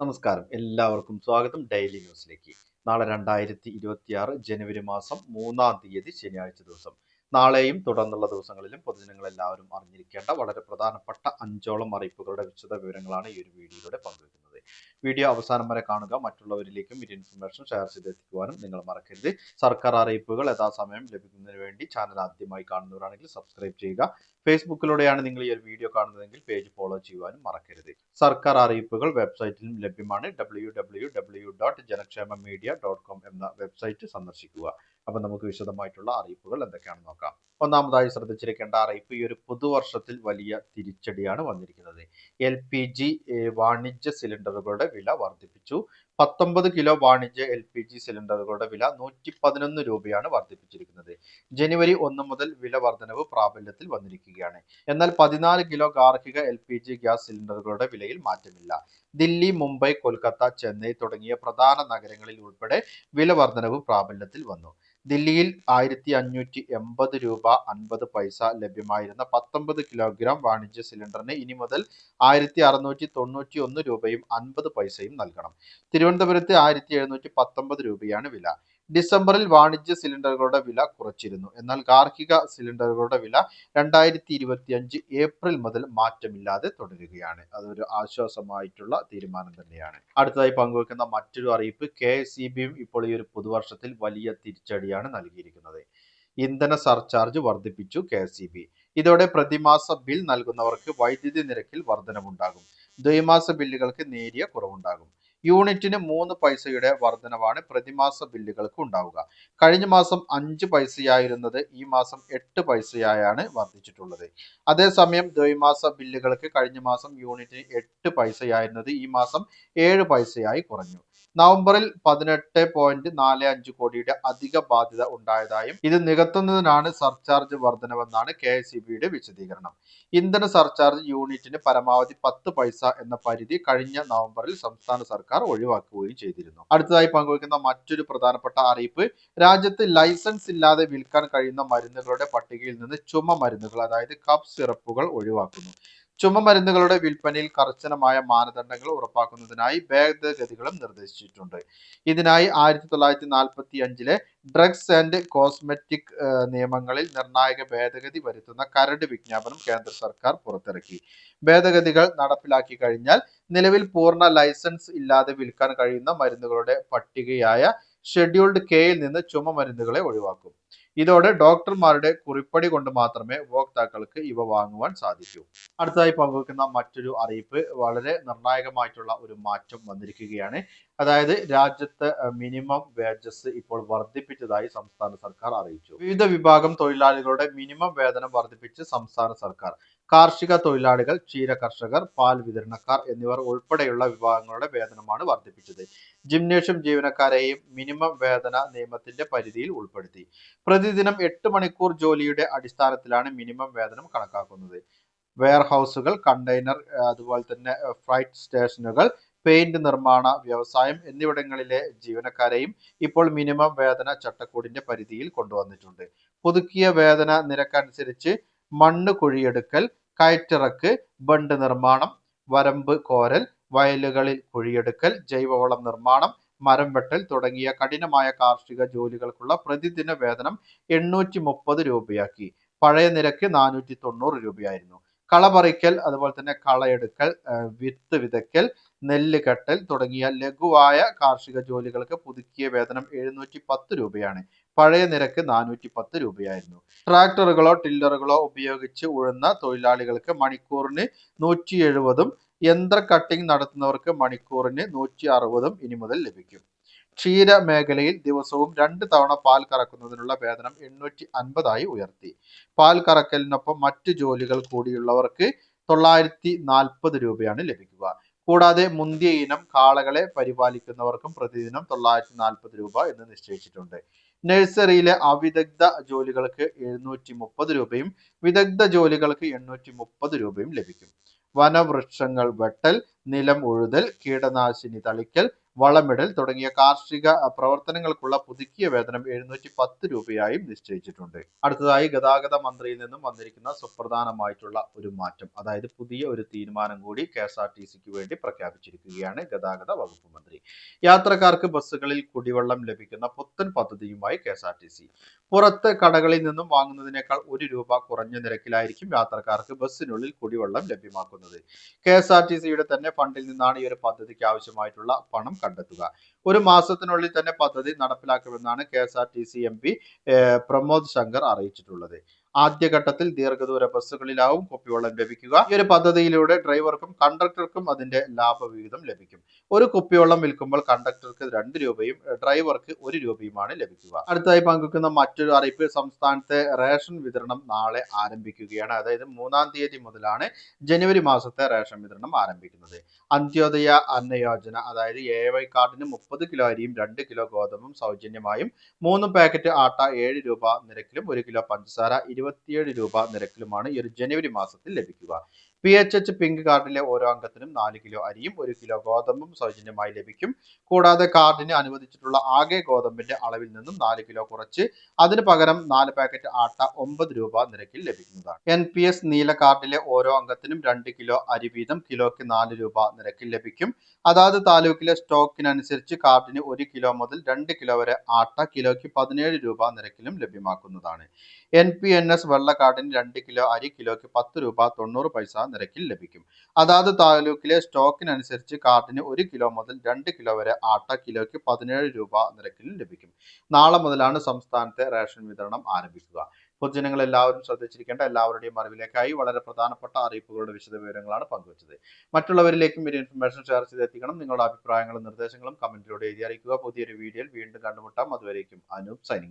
നമസ്കാരം. എല്ലാവർക്കും സ്വാഗതം. ഡെയിലി ന്യൂസിലേക്ക് നാളെ രണ്ടായിരത്തി ഇരുപത്തിയാറ് ജനുവരി മാസം മൂന്നാം തീയതി ശനിയാഴ്ച ദിവസം. നാളെയും തുടർന്നുള്ള ദിവസങ്ങളിലും പൊതുജനങ്ങൾ എല്ലാവരും അറിഞ്ഞിരിക്കേണ്ട വളരെ പ്രധാനപ്പെട്ട അഞ്ചോളം അറിയിപ്പുകളുടെ വിശദ വിവരങ്ങളാണ് ഈ ഒരു വീഡിയോയിലൂടെ പങ്കുവയ്ക്കുന്നത് വീഡിയോ അവസാനം വരെ കാണുക. മറ്റുള്ളവരിലേക്കും ഈ ഇൻഫർമേഷൻ ഷെയർ ചെയ്തെത്തിക്കുവാനും നിങ്ങൾ മറക്കരുത്. സർക്കാർ അറിയിപ്പുകൾ യഥാസമയം ലഭിക്കുന്നതിന് വേണ്ടി ചാനൽ ആദ്യമായി കാണുന്നവരാണെങ്കിൽ സബ്സ്ക്രൈബ് ചെയ്യുക. ഫേസ്ബുക്കിലൂടെയാണ് നിങ്ങൾ ഈ ഒരു വീഡിയോ കാണുന്നതെങ്കിൽ പേജ് ഫോളോ ചെയ്യുവാനും മറക്കരുത്. സർക്കാർ അറിയിപ്പുകൾ വെബ്സൈറ്റിലും ലഭ്യമാണ്. W W W dot Janakshema media dot com എന്ന വെബ്സൈറ്റ് സന്ദർശിക്കുക. അപ്പൊ നമുക്ക് വിശദമായിട്ടുള്ള അറിയിപ്പുകൾ എന്തൊക്കെയാണെന്ന് നോക്കാം. ഒന്നാമതായി ശ്രദ്ധിച്ചിരിക്കേണ്ട അറിയിപ്പ് ഈ ഒരു പുതുവർഷത്തിൽ വലിയ തിരിച്ചടിയാണ് വന്നിരിക്കുന്നത്. എൽ പി ജി വാണിജ്യ സിലിണ്ടറുകളുടെ വില വർദ്ധിപ്പിച്ചു. പത്തൊമ്പത് കിലോ വാണിജ്യ എൽ പി ജി സിലിണ്ടറുകളുടെ വില നൂറ്റി പതിനൊന്ന് രൂപയാണ് വർദ്ധിപ്പിച്ചിരിക്കുന്നത്. ജനുവരി ഒന്ന് മുതൽ വില വർധനവ് പ്രാബല്യത്തിൽ വന്നിരിക്കുകയാണ്. എന്നാൽ പതിനാല് കിലോ ഗാർഹിക എൽ പി ജി ഗ്യാസ് സിലിണ്ടറുകളുടെ വിലയിൽ മാറ്റമില്ല. ദില്ലി മുംബൈ കൊൽക്കത്ത ചെന്നൈ തുടങ്ങിയ പ്രധാന നഗരങ്ങളിൽ ഉൾപ്പെടെ വില വർധനവ് പ്രാബല്യത്തിൽ വന്നു. ദില്ലിയിൽ ആയിരത്തി അഞ്ഞൂറ്റി എൺപത് രൂപ അൻപത് പൈസ ലഭ്യമായിരുന്ന പത്തൊമ്പത് കിലോഗ്രാം വാണിജ്യ സിലിണ്ടറിന് ഇനി മുതൽ ആയിരത്തി അറുന്നൂറ്റി തൊണ്ണൂറ്റി ഒന്ന് രൂപയും അൻപത് പൈസയും നൽകണം. തിരുവനന്തപുരത്ത് ആയിരത്തി എഴുന്നൂറ്റി പത്തൊമ്പത് രൂപയാണ് വില. ഡിസംബറിൽ വാണിജ്യ സിലിണ്ടറുകളുടെ വില കുറച്ചിരുന്നു. എന്നാൽ ഗാർഹിക സിലിണ്ടറുകളുടെ വില രണ്ടായിരത്തി ഇരുപത്തി അഞ്ച് ഏപ്രിൽ മുതൽ മാറ്റമില്ലാതെ തുടരുകയാണ്. അതൊരു ആശ്വാസമായിട്ടുള്ള തീരുമാനം തന്നെയാണ്. അടുത്തതായി പങ്കുവെക്കുന്ന മറ്റൊരു അറിയിപ്പ് കെ എസ് ഇപ്പോൾ ഈ ഒരു പുതുവർഷത്തിൽ വലിയ തിരിച്ചടിയാണ് നൽകിയിരിക്കുന്നത്. ഇന്ധന സർചാർജ് വർദ്ധിപ്പിച്ചു കെ എസ് ഇതോടെ പ്രതിമാസ ബിൽ നൽകുന്നവർക്ക് വൈദ്യുതി നിരക്കിൽ വർധനവുണ്ടാകും ദ്വൈമാസ ബില്ലുകൾക്ക് നേരിയ കുറവുണ്ടാകും. യൂണിറ്റിന് മൂന്ന് പൈസയുടെ വർധനവാണ് പ്രതിമാസ ബില്ലുകൾക്ക് ഉണ്ടാവുക. കഴിഞ്ഞ മാസം അഞ്ച് പൈസയായിരുന്നത് ഈ മാസം എട്ട് പൈസയായാണ് വർദ്ധിച്ചിട്ടുള്ളത്. അതേസമയം ദ്വൈമാസ ബില്ലുകൾക്ക് കഴിഞ്ഞ മാസം യൂണിറ്റിന് എട്ട് പൈസയായിരുന്നത് ഈ മാസം ഏഴ് പൈസയായി കുറഞ്ഞു. നവംബറിൽ പതിനെട്ട് പോയിന്റ് നാല് അഞ്ച് കോടിയുടെ അധിക ബാധ്യത ഉണ്ടായതായും ഇത് നികത്തുന്നതിനാണ് സർചാർജ് വർധനവെന്നാണ് കെ എസ് ഇ ബിയുടെ വിശദീകരണം. ഇന്ധന സർചാർജ് യൂണിറ്റിന് പരമാവധി പത്ത് പൈസ എന്ന പരിധി കഴിഞ്ഞ നവംബറിൽ സംസ്ഥാന സർക്കാർ ഒഴിവാക്കുകയും ചെയ്തിരുന്നു. അടുത്തതായി പങ്കുവയ്ക്കുന്ന മറ്റൊരു പ്രധാനപ്പെട്ട അറിയിപ്പ് രാജ്യത്ത് ലൈസൻസ് ഇല്ലാതെ വിൽക്കാൻ കഴിയുന്ന മരുന്നുകളുടെ പട്ടികയിൽ നിന്ന് ചുമ മരുന്നുകൾ അതായത് കപ്പ് സിറപ്പുകൾ ഒഴിവാക്കുന്നു. ചുമമരുന്നുകളുടെ വിൽപ്പനയിൽ കർശനമായ മാനദണ്ഡങ്ങൾ ഉറപ്പാക്കുന്നതിനായി ഭേദഗതികളും നിർദ്ദേശിച്ചിട്ടുണ്ട്. ഇതിനായി ആയിരത്തി തൊള്ളായിരത്തി നാൽപ്പത്തി അഞ്ചിലെ ഡ്രഗ്സ് ആൻഡ് കോസ്മെറ്റിക് നിയമങ്ങളിൽ നിർണായക ഭേദഗതി വരുത്തുന്ന കരട് വിജ്ഞാപനം കേന്ദ്ര സർക്കാർ പുറത്തിറക്കി. ഭേദഗതികൾ നടപ്പിലാക്കി കഴിഞ്ഞാൽ നിലവിൽ പൂർണ ലൈസൻസ് ഇല്ലാതെ വിൽക്കാൻ കഴിയുന്ന മരുന്നുകളുടെ പട്ടികയായ ഷെഡ്യൂൾഡ് കെയിൽ നിന്ന് ചുമ മരുന്നുകളെ ഒഴിവാക്കും. ഇതോടെ ഡോക്ടർമാരുടെ കുറിപ്പടി കൊണ്ട് മാത്രമേ ഉപഭോക്താക്കൾക്ക് ഇവ വാങ്ങുവാൻ സാധിക്കൂ. അടുത്തതായി പങ്കുവെക്കുന്ന മറ്റൊരു അറിയിപ്പ് വളരെ നിർണായകമായിട്ടുള്ള ഒരു മാറ്റം വന്നിരിക്കുകയാണ്. അതായത് രാജ്യത്ത് മിനിമം വേജസ് ഇപ്പോൾ വർദ്ധിപ്പിച്ചതായി സംസ്ഥാന സർക്കാർ അറിയിച്ചു. വിവിധ വിഭാഗം തൊഴിലാളികളുടെ മിനിമം വേതനം വർദ്ധിപ്പിച്ച് സംസ്ഥാന സർക്കാർ കാർഷിക തൊഴിലാളികൾ ക്ഷീര കർഷകർ പാൽ വിതരണക്കാർ എന്നിവർ ഉൾപ്പെടെയുള്ള വിഭാഗങ്ങളുടെ വേതനമാണ് വർദ്ധിപ്പിച്ചത്. ജിംനേഷ്യം ജീവനക്കാരെയും മിനിമം വേതന നിയമത്തിന്റെ പരിധിയിൽ ഉൾപ്പെടുത്തി. പ്രതിദിനം എട്ട് മണിക്കൂർ ജോലിയുടെ അടിസ്ഥാനത്തിലാണ് മിനിമം വേതനം കണക്കാക്കുന്നത്. വെയർഹൌസുകൾ കണ്ടെയ്നർ അതുപോലെ തന്നെ ഫ്ലൈറ്റ് സ്റ്റേഷനുകൾ പെയിന്റ് നിർമ്മാണ വ്യവസായം എന്നിവിടങ്ങളിലെ ജീവനക്കാരെയും ഇപ്പോൾ മിനിമം വേതന ചട്ടക്കൂടിന്റെ പരിധിയിൽ കൊണ്ടുവന്നിട്ടുണ്ട്. പുതുക്കിയ വേതന നിരക്കനുസരിച്ച് മണ്ണ് കുഴിയെടുക്കൽ കയറ്റിറക്ക് ബണ്ട് നിർമ്മാണം വരമ്പ് കോരൽ വയലുകളിൽ കുഴിയെടുക്കൽ ജൈവവളം നിർമ്മാണം മരം വെട്ടൽ തുടങ്ങിയ കഠിനമായ കാർഷിക ജോലികൾക്കുള്ള പ്രതിദിന വേതനം എണ്ണൂറ്റി മുപ്പത് രൂപയാക്കി. പഴയ നിരക്ക് നാനൂറ്റി തൊണ്ണൂറ് രൂപയായിരുന്നു. കള പറിക്കൽ അതുപോലെ തന്നെ കളയെടുക്കൽ വിത്ത് വിതയ്ക്കൽ നെല്ല് കെട്ടൽ തുടങ്ങിയ ലഘുവായ കാർഷിക ജോലികൾക്ക് പുതുക്കിയ വേതനം എഴുന്നൂറ്റി പത്ത് രൂപയാണ്. പഴയ നിരക്ക് നാനൂറ്റി പത്ത് രൂപയായിരുന്നു. ട്രാക്ടറുകളോ ടില്ലറുകളോ ഉപയോഗിച്ച് ഉഴുന്ന തൊഴിലാളികൾക്ക് മണിക്കൂറിന് നൂറ്റി എഴുപതും യന്ത്ര കട്ടിംഗ് നടത്തുന്നവർക്ക് മണിക്കൂറിന് നൂറ്റി അറുപതും ഇനി മുതൽ ലഭിക്കും. ക്ഷീര മേഖലയിൽ ദിവസവും രണ്ട് തവണ പാൽ കറക്കുന്നതിനുള്ള വേതനം എണ്ണൂറ്റി അൻപതായി ഉയർത്തി. പാൽ കറക്കലിനൊപ്പം മറ്റു ജോലികൾ കൂടിയുള്ളവർക്ക് തൊള്ളായിരത്തി നാൽപ്പത് രൂപയാണ് ലഭിക്കുക. കൂടാതെ മുന്തിയ ഇനം കാളകളെ പരിപാലിക്കുന്നവർക്കും പ്രതിദിനം തൊള്ളായിരത്തി നാൽപ്പത് രൂപ എന്ന് നിശ്ചയിച്ചിട്ടുണ്ട്. നഴ്സറിയിലെ അവിദഗ്ധ ജോലികൾക്ക് എഴുന്നൂറ്റി മുപ്പത് രൂപയും വിദഗ്ധ ജോലികൾക്ക് എണ്ണൂറ്റി മുപ്പത് രൂപയും ലഭിക്കും. വനവൃക്ഷങ്ങൾ വെട്ടൽ നിലം ഉഴുതൽ കീടനാശിനി തളിക്കൽ വളമിടൽ തുടങ്ങിയ കാർഷിക പ്രവർത്തനങ്ങൾക്കുള്ള പുതുക്കിയ വേതനം എഴുന്നൂറ്റി പത്ത് രൂപയായും നിശ്ചയിച്ചിട്ടുണ്ട്. അടുത്തതായി ഗതാഗത മന്ത്രിയിൽ നിന്നും വന്നിരിക്കുന്ന സുപ്രധാനമായിട്ടുള്ള ഒരു മാറ്റം അതായത് പുതിയ ഒരു തീരുമാനം കൂടി കെ എസ് ആർ ടി സിക്ക് വേണ്ടി പ്രഖ്യാപിച്ചിരിക്കുകയാണ് ഗതാഗത വകുപ്പ് മന്ത്രി. യാത്രക്കാർക്ക് ബസ്സുകളിൽ കുടിവെള്ളം ലഭിക്കുന്ന പുത്തൻ പദ്ധതിയുമായി K S R T C. പുറത്ത് കടകളിൽ നിന്നും വാങ്ങുന്നതിനേക്കാൾ ഒരു രൂപ കുറഞ്ഞ നിരക്കിലായിരിക്കും യാത്രക്കാർക്ക് ബസ്സിനുള്ളിൽ കുടിവെള്ളം ലഭ്യമാക്കുന്നത്. കെ എസ് ആർ ടി സിയുടെ തന്നെ ഫണ്ടിൽ നിന്നാണ് ഈ ഒരു പദ്ധതിക്ക് ആവശ്യമായിട്ടുള്ള പണം കണ്ടെത്തുക. ഒരു മാസത്തിനുള്ളിൽ തന്നെ പദ്ധതി നടപ്പിലാക്കുമെന്നാണ് K S R T C M P Pramod Shankar അറിയിച്ചിട്ടുള്ളത്. ആദ്യഘട്ടത്തിൽ ദീർഘദൂര ബസ്സുകളിലാവും കുപ്പിവെള്ളം ലഭിക്കുക. ഈ ഒരു പദ്ധതിയിലൂടെ ഡ്രൈവർക്കും കണ്ടക്ടർക്കും അതിന്റെ ലാഭവിഹിതം ലഭിക്കും. ഒരു കുപ്പിവെള്ളം വിൽക്കുമ്പോൾ കണ്ടക്ടർക്ക് രണ്ട് രൂപയും ഡ്രൈവർക്ക് ഒരു രൂപയുമാണ് ലഭിക്കുക. അടുത്തതായി പങ്കുവെക്കുന്ന മറ്റൊരു അറിയിപ്പ് സംസ്ഥാനത്തെ റേഷൻ വിതരണം നാളെ ആരംഭിക്കുകയാണ്. അതായത് മൂന്നാം തീയതി മുതലാണ് ജനുവരി മാസത്തെ റേഷൻ വിതരണം ആരംഭിക്കുന്നത്. അന്ത്യോദയ അന്ന യോജന അതായത് എ വൈ കാർഡിന് മുപ്പത് കിലോ അരിയും രണ്ട് കിലോ ഗോതമ്പും സൗജന്യമായും മൂന്ന് പാക്കറ്റ് ആട്ട ഏഴ് രൂപ നിരക്കിലും ഒരു കിലോ പഞ്ചസാര ഇരുപത്തിയേഴ് രൂപ നിരക്കിലുമാണ് ഈ ഒരു ജനുവരി മാസത്തിൽ ലഭിക്കുക. പി എച്ച് എച്ച് പിങ്ക് കാർഡിലെ ഓരോ അംഗത്തിനും നാല് കിലോ അരിയും ഒരു കിലോ ഗോതമ്പും സൗജന്യമായി ലഭിക്കും. കൂടാതെ കാർഡിന് അനുവദിച്ചിട്ടുള്ള ആകെ ഗോതമ്പിന്റെ അളവിൽ നിന്നും നാല് കിലോ കുറച്ച് അതിന് പകരം നാല് പാക്കറ്റ് ആട്ട ഒമ്പത് രൂപ നിരക്കിൽ ലഭിക്കുന്നതാണ്. എൻ പി എസ് നീല കാർഡിലെ ഓരോ അംഗത്തിനും രണ്ട് കിലോ അരി വീതം കിലോയ്ക്ക് നാല് രൂപ നിരക്കിൽ ലഭിക്കും. അതാത് താലൂക്കിലെ സ്റ്റോക്കിനനുസരിച്ച് കാർഡിന് ഒരു കിലോ മുതൽ രണ്ട് കിലോ വരെ ആട്ട കിലോയ്ക്ക് പതിനേഴ് രൂപ നിരക്കിലും ലഭ്യമാക്കുന്നതാണ്. എൻ പി എൻ എസ് വെള്ള കാർഡിന് രണ്ട് കിലോ അരി കിലോയ്ക്ക് പത്ത് രൂപ തൊണ്ണൂറ് പൈസ നിരക്കിൽ ലഭിക്കും. അതാത് താലൂക്കിലെ സ്റ്റോക്കിനനുസരിച്ച് കാർഡിന് ഒരു കിലോ മുതൽ രണ്ട് കിലോ വരെ ആട്ട കിലോയ്ക്ക് പതിനേഴ് രൂപ നിരക്കിൽ ലഭിക്കും. നാളെ മുതലാണ് സംസ്ഥാനത്തെ റേഷൻ വിതരണം ആരംഭിക്കുക. പൊതുജനങ്ങൾ എല്ലാവരും ശ്രദ്ധിച്ചിരിക്കേണ്ട എല്ലാവരുടെയും അറിവിലേക്കായി വളരെ പ്രധാനപ്പെട്ട അറിയിപ്പുകളുടെ വിശദ വിവരങ്ങളാണ് പങ്കുവച്ചത്. മറ്റുള്ളവരിലേക്കും ഒരു ഇൻഫർമേഷൻ ഷെയർ ചെയ്തെത്തിക്കണം. നിങ്ങളുടെ അഭിപ്രായങ്ങളും നിർദ്ദേശങ്ങളും കമന്റിലൂടെ എഴുതി അറിയിക്കുക. പുതിയൊരു വീഡിയോയിൽ വീണ്ടും കണ്ടുമുട്ടാം. അതുവരേക്കും അനൂപ് സൈനിങ്